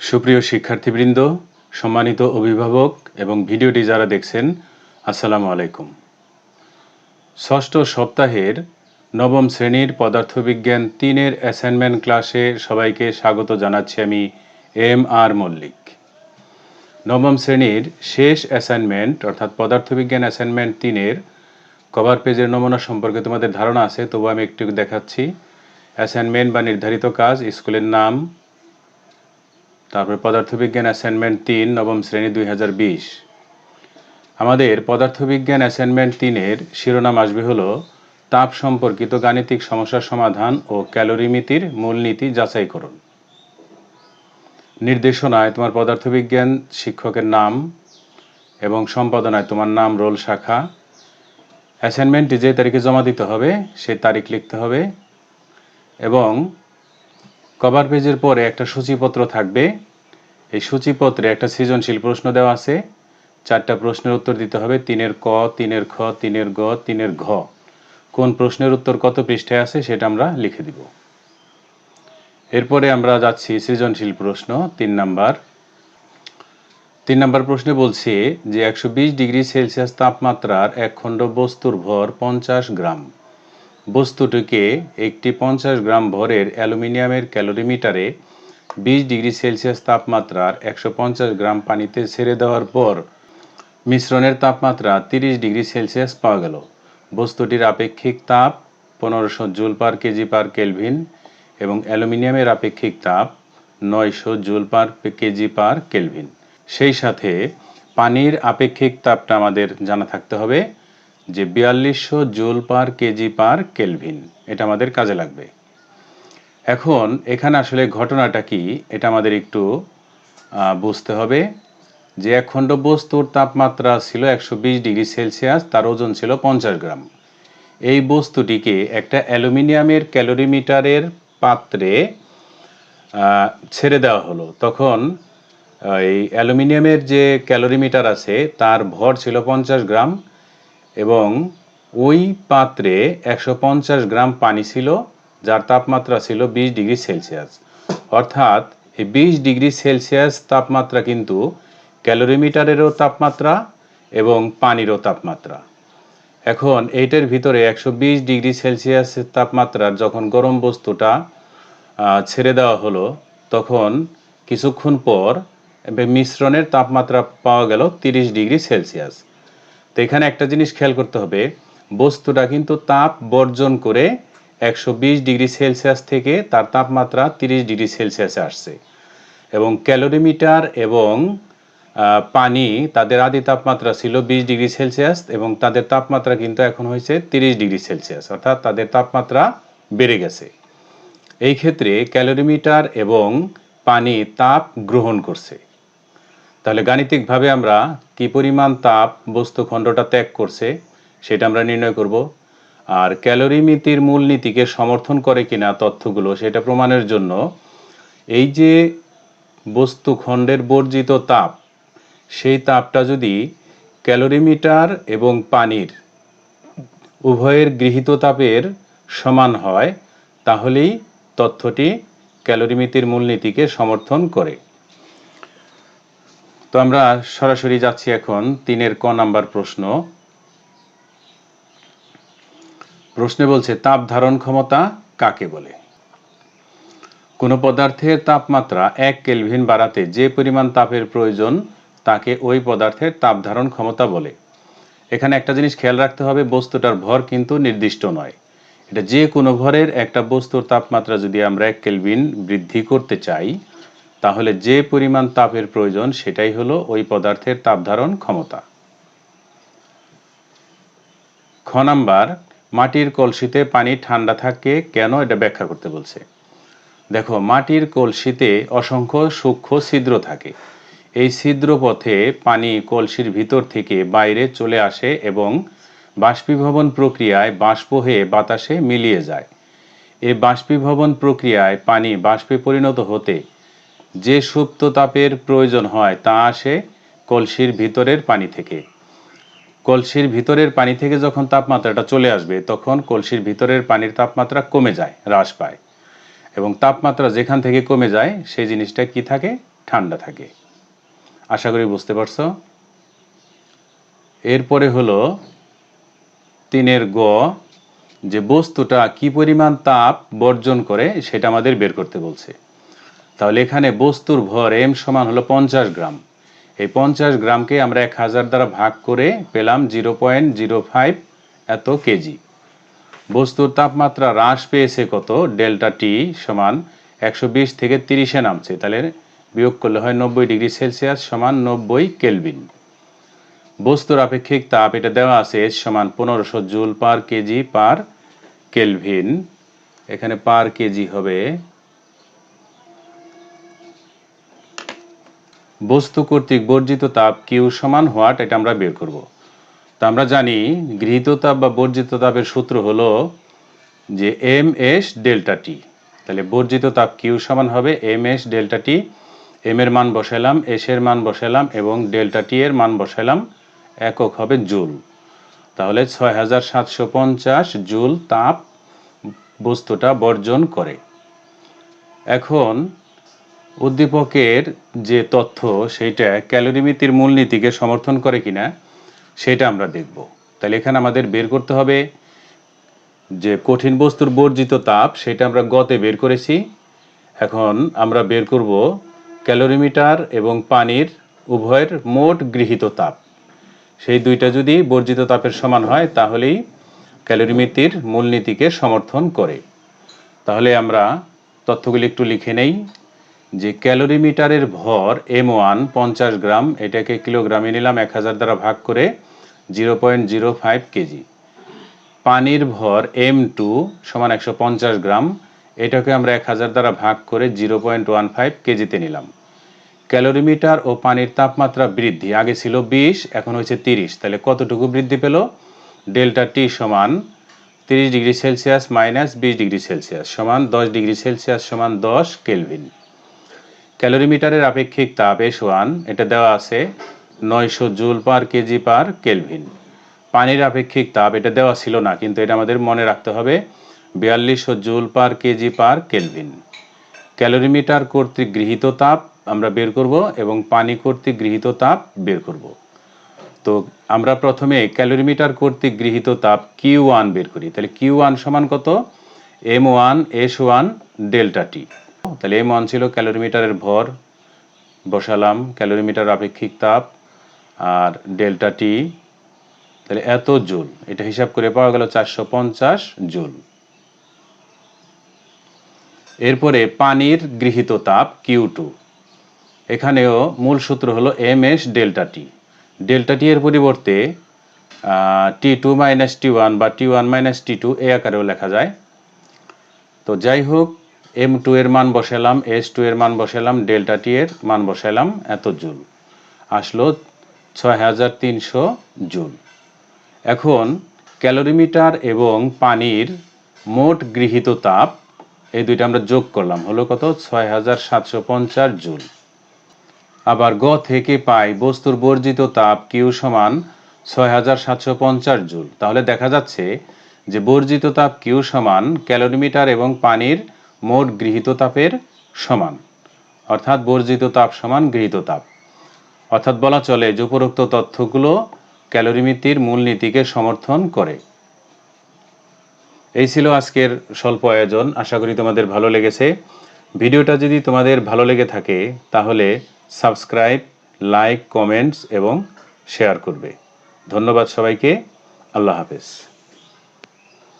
সুপ্রিয় শিক্ষার্থীবৃন্দ, সম্মানিত অভিভাবক এবং ভিডিওটি যারা দেখছেন, আসসালামু আলাইকুম। ষষ্ঠ সপ্তাহের নবম শ্রেণির পদার্থবিজ্ঞান তিনের অ্যাসাইনমেন্ট ক্লাসে সবাইকে স্বাগত জানাচ্ছি আমি এম আর মল্লিক। নবম শ্রেণির শেষ অ্যাসাইনমেন্ট, অর্থাৎ পদার্থবিজ্ঞান অ্যাসাইনমেন্ট তিনের কভার পেজের নমুনা সম্পর্কে তোমাদের ধারণা আছে তবু আমি একটু দেখাচ্ছি। অ্যাসাইনমেন্ট বা নির্ধারিত কাজ, স্কুলের নাম তারপরে পদার্থবিজ্ঞান অ্যাসাইনমেন্ট তিন, নবম শ্রেণি, দুই হাজার বিশ। আমাদের পদার্থবিজ্ঞান অ্যাসাইনমেন্ট তিনের শিরোনাম আসবে হলো, তাপ সম্পর্কিত গাণিতিক সমস্যার সমাধান ও ক্যালোরিমিতির মূলনীতি যাচাই করুন। নির্দেশনায় তোমার পদার্থবিজ্ঞান শিক্ষকের নাম এবং সম্পাদনায় তোমার নাম, রোল, শাখা। অ্যাসাইনমেন্টটি যে তারিখে জমা দিতে হবে সেই তারিখ লিখতে হবে। এবং কভার পেজের পরে একটা সূচিপত্র থাকবে। এই সূচিপত্রে একটা সৃজনশীল প্রশ্ন দেওয়া আছে। চারটা প্রশ্নের উত্তর দিতে হবে। তিনের ক, তিনের খ, তিনের গ, তিনের ঘ। কোন প্রশ্নের উত্তর কত পৃষ্ঠায় আছে সেটা আমরা লিখে দিব। এরপরে আমরা যাচ্ছি সৃজনশীল প্রশ্ন তিন নাম্বার। তিন নম্বর প্রশ্নে বলছে যে একশো বিশ ডিগ্রি সেলসিয়াস তাপমাত্রার এক খণ্ড বস্তুর ভর পঞ্চাশ গ্রাম। বস্তুটিকে একটি পঞ্চাশ গ্রাম ভরের অ্যালুমিনিয়ামের ক্যালোরিমিটারে বিশ ডিগ্রি সেলসিয়াস তাপমাত্রার একশো পঞ্চাশ গ্রাম পানিতে ছেড়ে দেওয়ার পর মিশ্রণের তাপমাত্রা তিরিশ ডিগ্রি সেলসিয়াস পাওয়া গেল। বস্তুটির আপেক্ষিক তাপ পনেরোশো joule per kg per kelvin এবং অ্যালুমিনিয়ামের আপেক্ষিক তাপ নয়শো joule per kg per kelvin. সেই সাথে পানির আপেক্ষিক তাপটা আমাদের জানা থাকতে হবে। যে বিয়াল্লিশশো joule per kg per kelvin, এটা আমাদের কাজে লাগবে। এখন এখানে আসলে ঘটনাটা কি, এটা আমাদের একটু বুঝতে হবে। যে এক খণ্ড বস্তুর তাপমাত্রা ছিল একশো বিশ ডিগ্রি সেলসিয়াস, তার ওজন ছিল পঞ্চাশ গ্রাম। এই বস্তুটিকে একটা অ্যালুমিনিয়ামের ক্যালোরিমিটারের পাত্রে ছেড়ে দেওয়া হলো। তখন এই অ্যালুমিনিয়ামের যে ক্যালোরিমিটার আছে, তার ভর ছিল পঞ্চাশ গ্রাম। এবং ওই পাত্রে একশো পঞ্চাশ গ্রাম পানি ছিল, যার তাপমাত্রা ছিল বিশ ডিগ্রি সেলসিয়াস। অর্থাৎ এই বিশ ডিগ্রি সেলসিয়াস তাপমাত্রা কিন্তু ক্যালোরিমিটারেরও তাপমাত্রা এবং পানিরও তাপমাত্রা। এখন এইটার ভিতরে একশো বিশ ডিগ্রি সেলসিয়াস তাপমাত্রার যখন গরম বস্তুটা ছেড়ে দেওয়া হলো, তখন কিছুক্ষণ পর মিশ্রণের তাপমাত্রা পাওয়া গেল তিরিশ ডিগ্রি সেলসিয়াস। তো এখানে একটা জিনিস খেয়াল করতে হবে, বস্তুটা কিন্তু তাপ বর্জন করে একশো বিশ ডিগ্রি সেলসিয়াস থেকে তার তাপমাত্রা তিরিশ ডিগ্রি সেলসিয়াসে আসছে। এবং ক্যালোরিমিটার এবং পানি তাদের আদি তাপমাত্রা ছিল বিশ ডিগ্রি সেলসিয়াস এবং তাদের তাপমাত্রা কিন্তু এখন হয়েছে তিরিশ ডিগ্রি সেলসিয়াস, অর্থাৎ তাদের তাপমাত্রা বেড়ে গেছে। এই ক্ষেত্রে ক্যালোরিমিটার এবং পানি তাপ গ্রহণ করছে। তাহলে গাণিতিকভাবে আমরা কি পরিমাণ তাপ বস্তু খণ্ডটা ত্যাগ করছে, সেটা আমরা নির্ণয় করব। আর ক্যালোরিমিতির মূলনীতিকে সমর্থন করে কিনা তথ্যগুলো, সেটা প্রমাণের জন্য এই যে বস্তু খণ্ডের বর্জিত তাপ, সেই তাপটা যদি ক্যালোরিমিটার এবং পানির উভয়ের গৃহীত তাপের সমান হয়, তাহলেই তথ্যটি ক্যালোরিমিতির মূলনীতিকে সমর্থন করে। তো আমরা সরাসরি যাচ্ছি এখন তিনের ক নাম্বার প্রশ্ন। প্রশ্নে বলছে, তাপ ধারণ ক্ষমতা কাকে বলে? কোনো পদার্থের তাপমাত্রা এক কেলভিন বাড়াতে যে পরিমাণ তাপের প্রয়োজন, তাকে ওই পদার্থের তাপ ধারণ ক্ষমতা বলে। এখানে একটা জিনিস খেয়াল রাখতে হবে, বস্তুটার ভর কিন্তু নির্দিষ্ট নয়। এটা যে কোনো ভরের একটা বস্তুর তাপমাত্রা যদি আমরা এক কেলভিন বৃদ্ধি করতে চাই তাহলে যে পরিমাণ তাপের প্রয়োজন সেটাই হলো ওই পদার্থের তাপ ধারণ ক্ষমতা। খ নাম্বার, মাটির কলসিতে পানি ঠান্ডা থাকে কেন এটা ব্যাখ্যা করতে বলছে। দেখো, মাটির কলসিতে অসংখ্য সূক্ষ্ম ছিদ্র থাকে। এই ছিদ্র পথে পানি কলসির ভিতর থেকে বাইরে চলে আসে এবং বাষ্পীভবন প্রক্রিয়ায় বাষ্প হয়ে বাতাসে মিলিয়ে যায়। এই বাষ্পীভবন প্রক্রিয়ায় পানি বাষ্পে পরিণত হতে যে সুপ্ত তাপের প্রয়োজন হয়, তা আসে কলসির ভিতরের পানি থেকে। কলসির ভিতরের পানি থেকে যখন তাপমাত্রাটা চলে আসবে, তখন কলসির ভিতরের পানির তাপমাত্রা কমে যায়, হ্রাস পায়। এবং তাপমাত্রা যেখান থেকে কমে যায়, সেই জিনিসটা কি থাকে? ঠান্ডা থাকে। আশা করি বুঝতে পারছ? এরপরে হলো তিনের গ, যে বস্তুটা কি পরিমাণ তাপ বর্জন করে, সেটা আমাদের বের করতে বলছে। তাহলে এখানে বস্তুর ভর এম সমান হলো পঞ্চাশ গ্রাম। এই পঞ্চাশ গ্রামকে আমরা এক হাজার দ্বারা ভাগ করে পেলাম জিরো পয়েন্ট জিরো ফাইভ এত কেজি। বস্তুর তাপমাত্রা হ্রাস পেয়েছে কত? ডেল্টা টি সমান একশো বিশ থেকে তিরিশে নামছে। তাহলে বিয়োগ করলে হয় নব্বই ডিগ্রি সেলসিয়াস সমান নব্বই কেলভিন। বস্তুর আপেক্ষিক তাপ, এটা দেওয়া আছে, এস সমান পনেরোশো joule per kg per kelvin. এখানে পার কেজি হবে বস্তু কর্তৃক বর্জিত তাপ কিউ সমান হোয়াট এটা আমরা বের করব। তো আমরা জানি গৃহীত তাপ বা বর্জিত তাপের সূত্র হলো যে এম এস ডেল্টা টি। তাহলে বর্জিত তাপ কিউ সমান হবে M S delta T. M এর মান বসালাম এস এর মান বসালাম এবং ডেল্টা টি এর মান বসালাম একক হবে জুল। তাহলে ছয় হাজার সাতশো পঞ্চাশ জুল তাপ বস্তুটা বর্জন করে। এখন উদ্দীপকের যে তথ্য, সেইটা ক্যালোরিমিতির মূলনীতিকে সমর্থন করে কিনা, সেটা আমরা দেখব। তাহলে এখানে আমাদের বের করতে হবে যে কঠিন বস্তুর বর্জিত তাপ, সেটা আমরা গতে বের করেছি। এখন আমরা বের করব ক্যালোরিমিটার এবং পানির উভয়ের মোট গৃহীত তাপ। সেই দুইটা যদি বর্জিত তাপের সমান হয়, তাহলেই ক্যালোরিমিতির মূলনীতিকে সমর্থন করে। তাহলে আমরা তথ্যগুলি একটু লিখে নেই। যে ক্যালোরিমিটারের ভর এম ওয়ান পঞ্চাশ গ্রাম, এটাকে কিলোগ্রামে নিলাম এক হাজার দ্বারা ভাগ করে zero point zero five kg. পানির ভর এম টু সমান একশো পঞ্চাশ গ্রাম, এটাকে আমরা এক হাজার দ্বারা ভাগ করে জিরো পয়েন্ট ওয়ান ফাইভ কেজিতে নিলাম। ক্যালোরিমিটার ও পানির তাপমাত্রা বৃদ্ধি, আগে ছিল বিশ, এখন হয়েছে তিরিশ। তাহলে কতটুকু বৃদ্ধি পেল? ডেল্টা টি সমান তিরিশ ডিগ্রি সেলসিয়াস মাইনাস বিশ ডিগ্রি সেলসিয়াস সমান দশ ডিগ্রি সেলসিয়াস সমান দশ কেলভিন। ক্যালোরিমিটারের আপেক্ষিক তাপ এস ওয়ান এটা দেওয়া আছে নয়শো joule per kg per kelvin. পানির আপেক্ষিক তাপ এটা দেওয়া ছিল না, কিন্তু এটা আমাদের মনে রাখতে হবে, বিয়াল্লিশশো joule per kg per kelvin. Calorimeter কর্তৃক গৃহীত তাপ আমরা বের করব এবং পানি কর্তৃক গৃহীত তাপ বের করব। তো আমরা প্রথমে ক্যালোরিমিটার কর্তৃক গৃহীত তাপ কিউ ওয়ান বের করি। তাহলে কিউ ওয়ান সমান কত? M one, S one, delta T. তাহলে এম ওয়ান ছিল ক্যালোরিমিটারের ভর, বসালাম ক্যালোরিমিটার আপেক্ষিক তাপ আর ডেল্টা টি। তাহলে এত জুল, এটা হিসাব করে পাওয়া গেল চারশো পঞ্চাশ জুল। এরপরে পানির গৃহীত তাপ কিউ টু। এখানেও মূল সূত্র হলো M S delta T. Delta T এর পরিবর্তে T two minus T one বা T one minus T two এ আকারেও লেখা যায়। তো যাই হোক এম টু এর মান বসালাম এস টু এর মান বসালাম ডেল্টা টি এর মান বসালাম, এত জুল। আসলো ছয় হাজার তিনশো জুল। এখন ক্যালোরিমিটার এবং পানির মোট গৃহীত তাপ, এই দুইটা আমরা যোগ করলাম, হলো কত? ছয় হাজার সাতশো পঞ্চাশ জুল। আবার গ থেকে পাই বস্তুর বর্জিত তাপ কিউ সমান ছয় হাজার সাতশো পঞ্চাশ জুল। তাহলে দেখা যাচ্ছে যে বর্জিত তাপ কিউ সমান ক্যালোরিমিটার এবং পানির মোট গৃহীত তাপের সমান। অর্থাৎ বর্জিত তাপ সমান গৃহীত তাপ। অর্থাৎ বলা চলে যে উপরোক্ত তথ্যগুলো ক্যালোরিমিতির মূলনীতিকে সমর্থন করে। এই ছিল আজকের স্বল্প আয়োজন। আশা করি তোমাদের ভালো লেগেছে। ভিডিওটা যদি তোমাদের ভালো লেগে থাকে, তাহলে সাবস্ক্রাইব, লাইক, কমেন্টস এবং শেয়ার করবে। ধন্যবাদ সবাইকে। আল্লাহ হাফেজ।